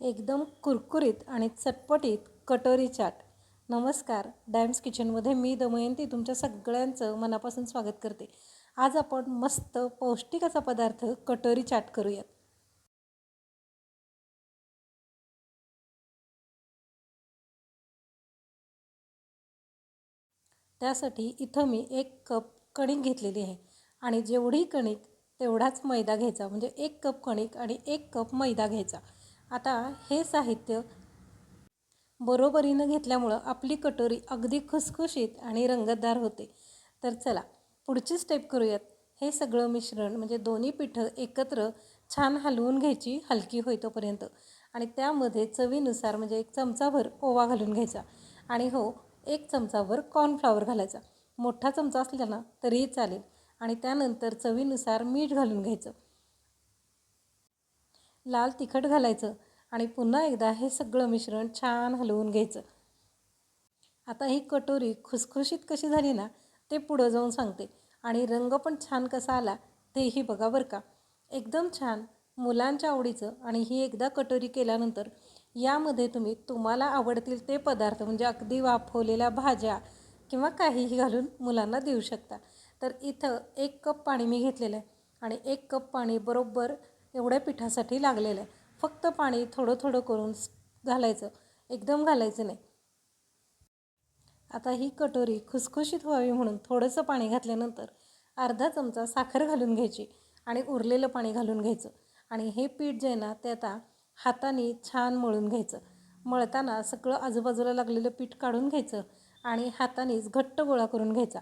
एकदम कुरकुरीत आणि चटपटीत कटोरी चाट. नमस्कार डॅम्स किचनमध्ये मी दमयंती तुमच्या सगळ्यांचं मनापासून स्वागत करते. आज आपण मस्त पौष्टिक असा पदार्थ कटोरी चाट करूयात. त्यासाठी इथं मी एक कप कणिक घेतलेली आहे आणि जेवढी कणिक तेवढाच मैदा घ्यायचा म्हणजे एक कप कणिक आणि एक कप मैदा घ्यायचा. आता हे साहित्य बरोबरीनं घेतल्यामुळं आपली कटोरी अगदी खुसखुशीत आणि रंगतदार होते. तर चला पुढची स्टेप करूयात. हे सगळं मिश्रण म्हणजे दोन्ही पिठं एकत्र छान हलवून घ्यायची हलकी होईतोपर्यंत आणि त्यामध्ये चवीनुसार म्हणजे एक चमचाभर ओवा घालून घ्यायचा. आणि हो एक चमचाभर कॉर्नफ्लॉवर घालायचा. मोठा चमचा असला ना तरीही चालेल. आणि त्यानंतर चवीनुसार मीठ घालून घ्यायचं. लाल तिखट घालायचं आणि पुन्हा एकदा हे सगळं मिश्रण छान हलवून घ्यायचं. आता ही कटोरी खुसखुशीत कशी झाली ना ते पुढं जाऊन सांगते. आणि रंग पण छान कसा आला तेही बघा बरं का. एकदम छान मुलांच्या आवडीचं आणि ही एकदा कटोरी केल्यानंतर यामध्ये तुम्ही तुम्हाला आवडतील ते पदार्थ म्हणजे अगदी वाफवलेल्या भाज्या किंवा काहीही घालून मुलांना देऊ शकता. तर इथं एक कप पाणी मी घेतलेलं आहे आणि एक कप पाणी बरोबर एवढ्या पिठासाठी लागलेलं आहे. फक्त पाणी थोडं थोडं करून घालायचं. एकदम घालायचं नाही. आता ही कटोरी खुसखुशीत व्हावी म्हणून थोडंसं पाणी घातल्यानंतर अर्धा चमचा साखर घालून घ्यायची आणि उरलेलं पाणी घालून घ्यायचं. आणि हे पीठ जे आहे ना ते आता हाताने छान मळून घ्यायचं. मळताना सगळं आजूबाजूला लागलेलं पीठ काढून घ्यायचं आणि हातानेच घट्ट गोळा करून घ्यायचा.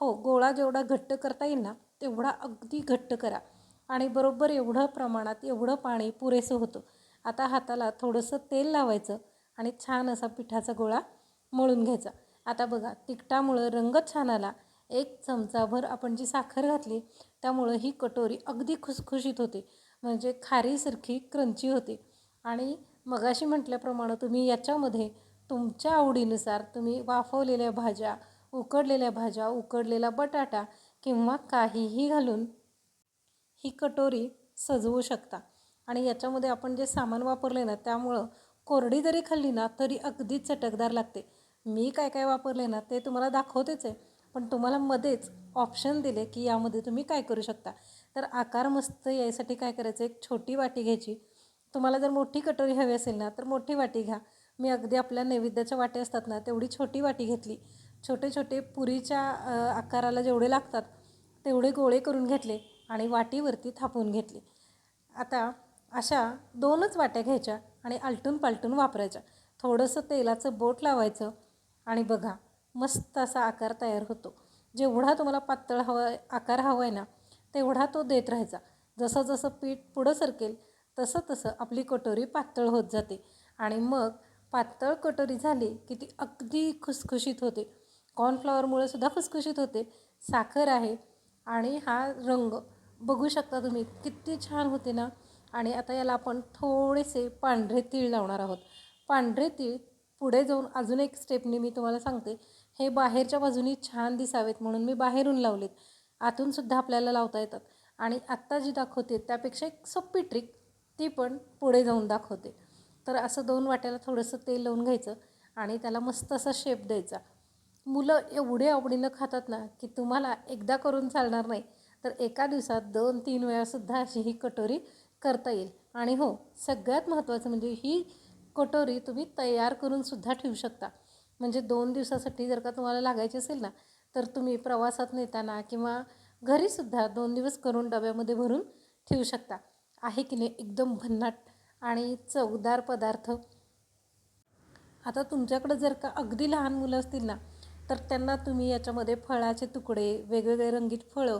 हो गोळा जेवढा घट्ट करता येईल ना तेवढा अगदी घट्ट करा. आणि बरोबर एवढं प्रमाणात एवढं पाणी पुरेसं होतं. आता हाताला थोडंसं तेल लावायचं आणि छान असा पिठाचा गोळा मळून घ्यायचा. आता बघा तिखटामुळं रंग छान आला. एक चमचाभर आपण जी साखर घातली त्यामुळं ही कटोरी अगदी खुसखुशीत होते. म्हणजे खारीसारखी क्रंची होते. आणि मगाशी म्हटल्याप्रमाणे तुम्ही याच्यामध्ये तुमच्या आवडीनुसार तुम्ही वाफवलेल्या भाज्या उकडलेल्या भाज्या उकडलेला बटाटा किंवा काहीही घालून ही कटोरी सजवू शकता. आणि याच्यामध्ये आपण जे सामान वापरले ना त्यामुळं कोरडी जरी खाल्ली ना तरी अगदी चटकदार लागते. मी काय काय वापरले ना ते तुम्हाला दाखवतेच आहे. पण तुम्हाला मध्येच ऑप्शन दिले की यामध्ये तुम्ही काय करू शकता. तर आकार मस्त यायसाठी काय करायचं एक छोटी वाटी घ्यायची. तुम्हाला जर मोठी कटोरी हवी असेल ना तर मोठी वाटी घ्या. मी अगदी आपल्या नैवेद्याच्या वाटे असतात ना तेवढी छोटी वाटी घेतली. छोटे छोटे पुरीच्या आकाराला जेवढे लागतात तेवढे गोळे करून घेतले. आणि वाटीवरती थापून घेतली. आता अशा दोनच वाट्या घ्यायच्या आणि आलटून पालटून वापरायच्या. थोडंसं तेलाचं बोट लावायचं आणि बघा मस्त असा आकार तयार होतो. जेवढा तुम्हाला पातळ हवा आकार हवा आहे ना तेवढा तो देत राहायचा. जसं जसं पीठ पुढं सरकेल तसं तसं आपली कटोरी पातळ होत जाते. आणि मग पातळ कटोरी झाली की ती अगदी खुसखुशीत होते. कॉर्नफ्लॉवरमुळे सुद्धा खुसखुशीत होते. साखर आहे आणि हा रंग बघू शकता तुम्ही किती छान होते ना. आणि आता याला आपण थोडेसे पांढरे तीळ लावणार आहोत. पांढरे तीळ पुढे जाऊन अजून एक स्टेपने मी तुम्हाला सांगते. हे बाहेरच्या बाजूनी छान दिसावेत म्हणून मी बाहेरून लावलेत. आतूनसुद्धा आपल्याला लावता येतात. आणि आत्ता जी दाखवते त्यापेक्षा एक सोपी ट्रिक ती पण पुढे जाऊन दाखवते. तर असं दोन वाट्याला थोडंसं तेल लावून घ्यायचं आणि त्याला मस्त असा शेप द्यायचा. मुलं एवढे आवडीनं खातात ना की तुम्हाला एकदा करून चालणार नाही. तर एका दिवसात दोन तीन वेळासुद्धा अशी ही कटोरी करता येईल. आणि हो सगळ्यात महत्त्वाचं म्हणजे ही कटोरी तुम्ही तयार करूनसुद्धा ठेवू शकता. म्हणजे दोन दिवसासाठी जर का तुम्हाला लागायची असेल ना तर तुम्ही प्रवासात नेताना किंवा घरीसुद्धा दोन दिवस करून डब्यामध्ये भरून ठेवू शकता. आहे की नाही? एकदम भन्नाट आणि चवदार पदार्थ. आता तुमच्याकडं जर का अगदी लहान मुलं असतील ना तर त्यांना तुम्ही याच्यामध्ये फळाचे तुकडे वेगवेगळे रंगीत फळं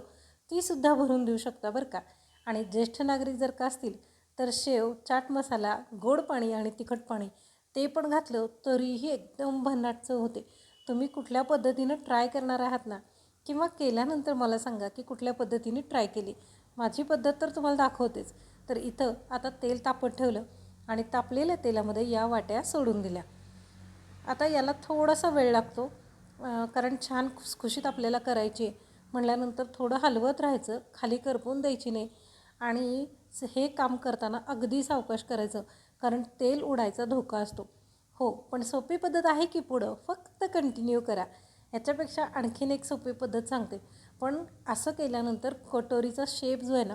तीसुद्धा भरून देऊ शकता बरं का. आणि ज्येष्ठ नागरिक जर का असतील तर शेव चाट मसाला गोड पाणी आणि तिखट पाणी ते पण घातलं तरीही एकदम भन्नाटचं होते. तुम्ही कुठल्या पद्धतीनं ट्राय करणार आहात ना किंवा केल्यानंतर मला सांगा की कुठल्या पद्धतीने ट्राय केली. माझी पद्धत तर तुम्हाला दाखवतेच. तर इथं आता तेल तापत ठेवलं आणि तापलेल्या तेलामध्ये या वाट्या सोडून दिल्या. आता याला थोडासा वेळ लागतो कारण छान खुसखुशीत आपल्याला करायची म्हणल्यानंतर थोडं हलवत राहायचं खाली करपून द्यायची नाही. आणि हे काम करताना अगदी सावकाश करायचं कारण तेल उडायचा धोका असतो. हो पण सोपी पद्धत आहे की पुढं? फक्त कंटिन्यू करा. याच्यापेक्षा आणखीन एक सोपी पद्धत सांगते. पण असं केल्यानंतर कटोरीचा शेप जो आहे ना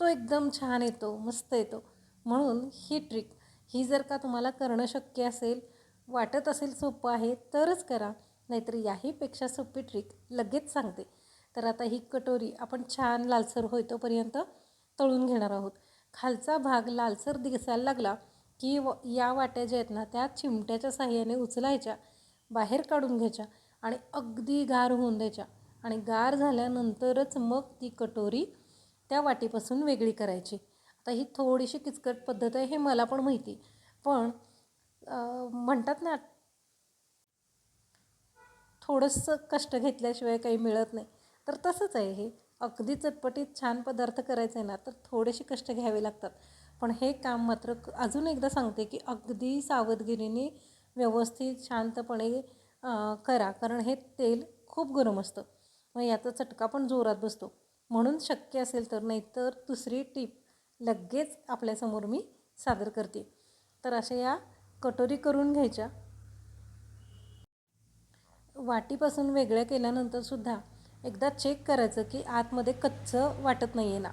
तो एकदम छान येतो मस्त येतो. म्हणून ही ट्रिक ही जर का तुम्हाला करणं शक्य असेल वाटत असेल सोपं आहे तरच करा. नाहीतर याहीपेक्षा सोपी ट्रिक लगेच सांगते. तर आता ही कटोरी आपण छान लालसर होईतोपर्यंत तळून घेणार आहोत. खालचा भाग लालसर दिसायला लागला की व या वाट्या ज्या आहेत ना त्या चिमट्याच्या साह्याने उचलायच्या बाहेर काढून घ्यायच्या आणि अगदी गार होऊन द्यायच्या. आणि गार झाल्यानंतरच मग ती कटोरी त्या वाटीपासून वेगळी करायची. आता ही थोडीशी किचकट पद्धत आहे हे मला पण माहिती. पण म्हणतात ना थोडंसं कष्ट घेतल्याशिवाय काही मिळत नाही. तर तसंच आहे हे. अगदी चटपटीत छान पदार्थ करायचे आहे ना तर थोडेसे कष्ट घ्यावे लागतात. पण हे काम मात्र अजून एकदा सांगते की अगदी सावधगिरीने व्यवस्थित शांतपणे करा. कारण हे तेल खूप गरम असतं. मग याचा चटका पण जोरात बसतो. म्हणून शक्य असेल तर नाहीतर दुसरी टीप लगेच आपल्यासमोर मी सादर करते. तर अशा या कटोरी करून घ्यायच्या. वाटीपासून वेगळ्या केल्यानंतरसुद्धा एकदा चेक करायचं की आतमध्ये कच्चं वाटत नाही आहे ना.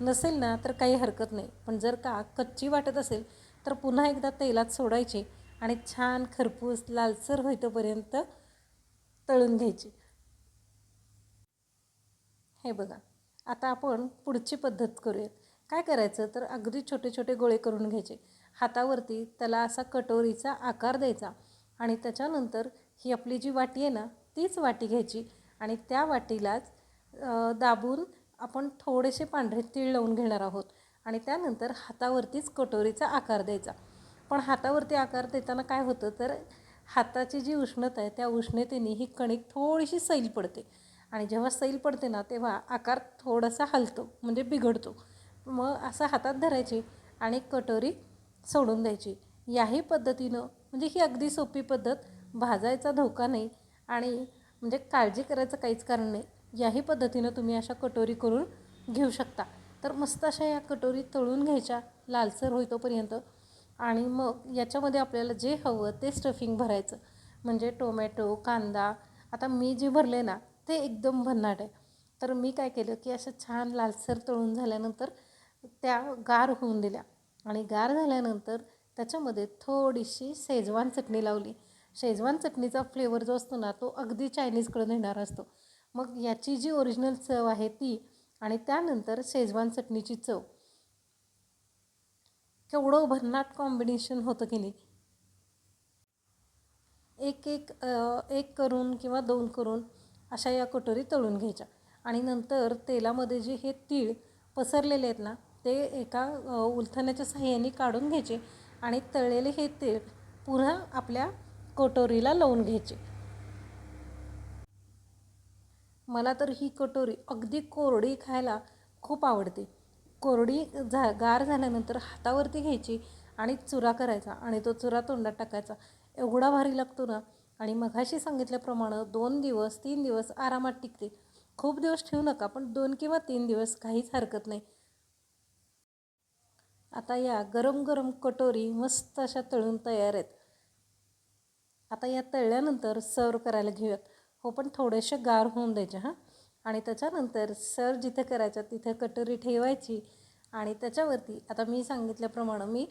नसेल ना तर काही हरकत नाही. पण जर का कच्ची वाटत असेल तर पुन्हा एकदा तेलात सोडायची आणि छान खरपूस लालसर होईतोपर्यंत तळून घ्यायची. हे बघा आता आपण पुढची पद्धत करूयात. काय करायचं? तर अगदी छोटे छोटे गोळे करून घ्यायचे. हातावरती त्याला असा कटोरीचा आकार द्यायचा आणि त्याच्यानंतर ही आपली जी वाटी आहे ना तीच वाटी घ्यायची. आणि त्या वाटीलाच दाबून आपण थोडेसे पांढरे तीळ लावून घेणार आहोत. आणि त्यानंतर हातावरतीच कटोरीचा आकार द्यायचा. पण हातावरती आकार देताना काय होतं तर हाताची जी उष्णता आहे त्या उष्णतेने ही कणिक थोडीशी सैल पडते. आणि जेव्हा सैल पडते ना तेव्हा आकार थोडासा हलतो म्हणजे बिघडतो. मग असं हातात धरायची आणि कटोरी सोडून द्यायची. याही पद्धतीनं म्हणजे ही अगदी सोपी पद्धत भाजायचा धोका नाही. आणि म्हणजे काळजी करायचं काहीच कारण नाही. याही पद्धतीनं तुम्ही अशा कटोरी करून घेऊ शकता. तर मस्त अशा या कटोरी तळून घ्यायच्या लालसर होईतोपर्यंत. आणि मग याच्यामध्ये आपल्याला जे हवं ते स्टफिंग भरायचं. म्हणजे टोमॅटो कांदा. आता मी जे भरले ना ते एकदम भन्नाट आहे. तर मी काय केलं की असं छान लालसर तळून झाल्यानंतर त्या गार होऊन दिल्या. आणि गार झाल्यानंतर त्याच्यामध्ये थोडीशी सेजवान चटणी लावली. शेजवान चटणीचा फ्लेवर जो असतो ना तो अगदी चायनीजकडून येणार असतो. मग याची जी ओरिजिनल चव आहे ती आणि त्यानंतर शेजवान चटणीची चव. केवढं भन्नाट कॉम्बिनेशन होतं की नाही? एक एक एक करून किंवा दोन करून अशा या कटोरी तळून घ्यायच्या. आणि नंतर तेलामध्ये जे हे तीळ पसरलेले आहेत ना ते एका उलथण्याच्या साह्याने काढून घ्यायचे आणि तळलेले हे तेल पुन्हा आपल्या कटोरीला लावून घ्यायचे. मला तर ही कटोरी अगदी कोरडी खायला खूप आवडते. कोरडी झा गार झाल्यानंतर हातावरती घ्यायची आणि चुरा करायचा आणि तो चुरा तोंडात टाकायचा. एवढा भारी लागतो ना? आणि मघाशी सांगितल्याप्रमाणे दोन दिवस तीन दिवस आरामात टिकते. खूप दिवस ठेवू नका पण दोन किंवा तीन दिवस काहीच हरकत नाही. आता या गरम गरम कटोरी मस्त अशा तळून तयार आहेत. आता या तळल्यानंतर सर्व करायला घेऊयात. हो पण थोडेसे गार होऊन द्यायचे हां. आणि त्याच्यानंतर सर जिथे करायचं तिथे कटोरी ठेवायची आणि त्याच्यावरती आता मी सांगितल्याप्रमाणे मी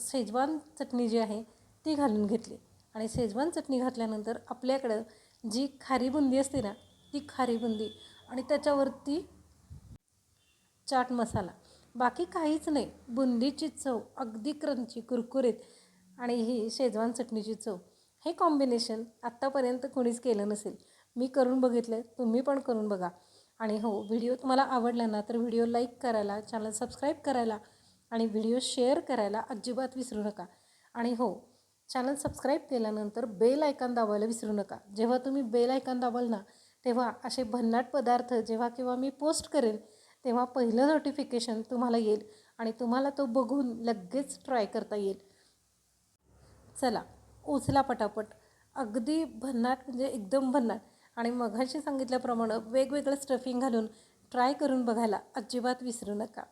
शेजवान चटणी जी आहे ती घालून घेतली. आणि शेजवान चटणी घातल्यानंतर आपल्याकडं जी खारी बुंदी असते ना ती खारी बुंदी आणि त्याच्यावरती चाट मसाला. बाकी काहीच नाही. बुंदीची चव अगदी क्रंची कुरकुरीत. आणि ही शेजवान चटणीची चव हे कॉम्बिनेशन आत्तापर्यंत कोणीच केलं नसेल. मी करून बघितलं तुम्ही पण करून बघा. आणि हो व्हिडिओ तुम्हाला आवडला ना तर व्हिडिओ लाईक करायला चॅनल सबस्क्राईब करायला आणि व्हिडिओ शेअर करायला अजिबात विसरू नका. आणि हो चॅनल सबस्क्राईब केल्यानंतर बेल आयकॉन दाबायला विसरू नका. जेव्हा तुम्ही बेल आयकॉन दाबाल ना तेव्हा असे भन्नाट पदार्थ जेव्हा किंवा मी पोस्ट करेन तेव्हा पहिलं नोटिफिकेशन तुम्हाला येईल आणि तुम्हाला तो बघून लगेच ट्राय करता येईल. चला उचला पटापट. अगदी भन्नाट म्हणजे एकदम भन्नाट. आणि मघाशी सांगितल्याप्रमाणे वेगवेगळं स्टफिंग घालून ट्राय करून बघायला अजिबात विसरू नका.